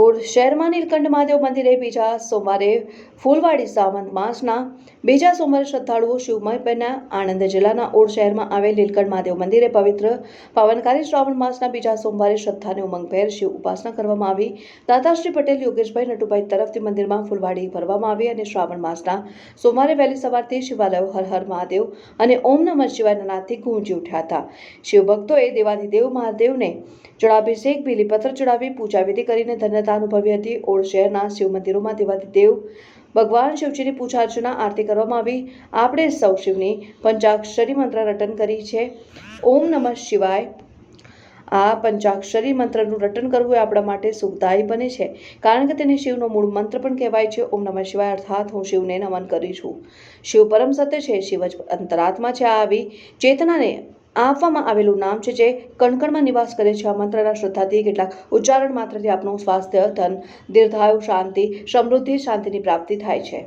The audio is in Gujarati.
ઓડ શહેરમાં નીલકંઠ મહાદેવ મંદિરે બીજા સોમવારે ફૂલવાડી સાવંત માસના બીજા સોમવારે શ્રદ્ધાળુઓ શિવમય બન્યા. આણંદ જિલ્લાના ઓડ શહેરમાં આવેલ નીલકંઠ મહાદેવ મંદિરે પવિત્ર પાવનકારી શ્રાવણ માસના બીજા સોમવારે શ્રદ્ધાને ઉમંગભેર શિવ ઉપાસના કરવામાં આવી. દાદાશ્રી પટેલ, યોગેશભાઈ નટુભાઈ તરફથી મંદિરમાં ફૂલવાડી ભરવામાં આવી અને શ્રાવણ માસના સોમવારે વહેલી સવારથી શિવાલયો હર હર મહાદેવ અને ઓમ નમઃ શિવાયના નાદથી ગુંજી ઉઠ્યા હતા. શિવભક્તોએ દેવાધિદેવ મહાદેવને જળાભિષેક, બીલીપત્ર ચડાવી પૂજા વિધિ કરીને ધન્યતા અનુભવી હતી. ઓળ શહેરના શિવ મંદિરોમાં દેવાધિદેવ ભગવાન શિવજીની પૂજા અર્ચના, આરતી કરવામાં આવી. આપણે સૌ શિવની પંચાક્ષરી મંત્ર રટન કરી છે. ઓમ નમઃ શિવાય. આ પંચાક્ષરી મંત્રનું રટન કરવું એ આપણા માટે સુખદાયી બને છે. કારણ કે તેને શિવનો મૂળ મંત્ર પણ કહેવાય છે. ઓમ નમઃ શિવાય અર્થાત હું શિવને નમન કરી છું. શિવ પરમ સત્ય છે. શિવ જ અંતરાત્મા છે. આ આવી ચેતનાને આપવામાં આવેલું નામ છે જે કણકણમાં નિવાસ કરે છે. આ મંત્રના શ્રદ્ધાથી કેટલાક ઉચ્ચારણ માત્રથી આપણું સ્વાસ્થ્ય, ધન, દીર્ઘાયુ, શાંતિ, સમૃદ્ધિ, શાંતિની પ્રાપ્તિ થાય છે.